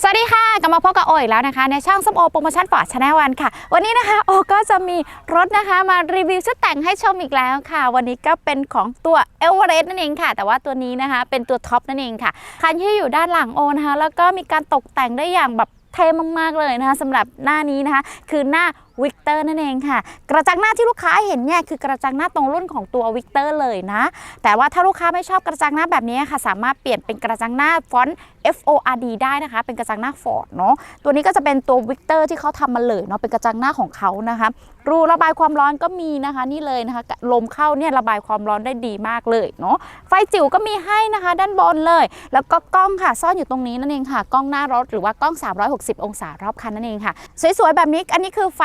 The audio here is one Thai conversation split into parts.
สวัสดีค่ะกลับมาพบกับโออีกแล้วนะคะ ในช่องส้มโอโปรโมชั่นฟอร์ดชาแนลวันค่ะ วันนี้นะคะโอก็จะมีรถนะคะมารีวิวชุดแต่งให้ชมอีกแล้วค่ะ วันนี้ก็เป็นของตัวเอเวอเรสต์นั่นเองค่ะ แต่ว่าตัวนี้นะคะเป็นตัวท็อปนั่นเองค่ะ คันที่อยู่ด้านหลังโอนะคะแล้วก็มีการตกแต่งได้อย่างแบบเท่มากๆเลยนะคะสำหรับหน้านี้นะคะ คือหน้า วิกเตอร์นั่นเองค่ะ กระจังหน้าที่ลูกค้าเห็นเนี่ยคือกระจังหน้าตรงรุ่นของตัววิกเตอร์เลยนะ แต่ว่าถ้าลูกค้าไม่ชอบกระจังหน้าแบบนี้ค่ะ สามารถเปลี่ยนเป็นกระจังหน้าฟอนต์ F O R D ได้นะคะ เป็นกระจังหน้าฟอร์ดเนาะตัวนี้ก็จะเป็นตัววิกเตอร์ที่เขาทำมาเลยเนาะเป็นกระจังหน้าของเขานะคะรูระบายความร้อนก็มีนะคะ นี่เลยนะคะลมเข้าเนี่ยระบายความร้อนได้ดีมากเลยเนาะไฟจิ๋วก็มีให้นะคะ ด้านบนเลย แล้วก็กล้องค่ะซ่อนอยู่ตรงนี้นั่นเองค่ะ กล้องหน้ารถหรือว่ากล้อง 360 องศารอบคันนั่นเองค่ะ สวยๆแบบนี้อันนี้คือไฟ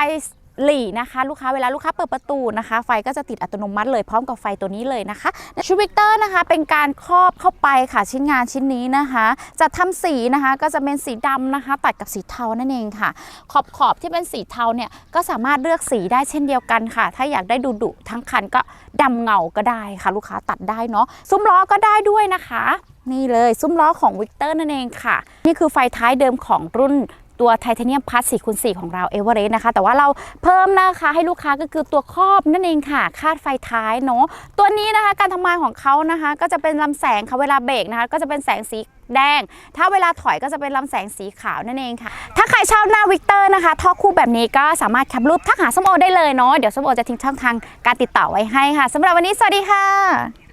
หลีนะคะลูกค้าเวลาลูกค้าเปิดประตูนะคะ ไฟก็จะติดอัตโนมัติเลยพร้อมกับไฟตัวนี้เลยนะคะชูวิกเตอร์นะคะเป็นการครอบเข้าไปค่ะชิ้นงานชิ้นนี้นะคะจะทำสีนะคะก็จะเป็นสีดำนะคะ ตัดกับสีเทานั่นเองค่ะ ขอบขอบที่เป็นสีเทาเนี่ยก็สามารถเลือกสีได้เช่นเดียวกันค่ะ ถ้าอยากได้ดุดุทั้งคันก็ดำเงาก็ได้ค่ะ ลูกค้าตัดได้เนาะซุ้มล้อก็ได้ด้วยนะคะนี่เลยซุ้มล้อของวิกเตอร์นั่นเองค่ะ นี่คือไฟท้ายเดิมของรุ่น ตัวไทเทเนียมพัส4คูณ4ของเราเอเวอเรสต์นะคะ แต่ว่าเราเพิ่มนะคะให้ลูกค้าก็คือตัวครอบนั่นเองค่ะ คาดไฟท้ายเนาะตัวนี้นะคะการทำงานของเขานะคะ ก็จะเป็นลำแสงค่ะเวลาเบรกนะคะ ก็จะเป็นแสงสีแดง ถ้าเวลาถอยก็จะเป็นลำแสงสีขาวนั่นเองค่ะ ถ้าใครชอบหน้าวิกเตอร์นะคะท่อคู่แบบนี้ก็สามารถแคปรูปทักหาส้มโอได้เลยเนาะเดี๋ยวส้มโอจะทิ้งช่องทางการติดต่อไว้ให้ค่ะสำหรับวันนี้สวัสดีค่ะ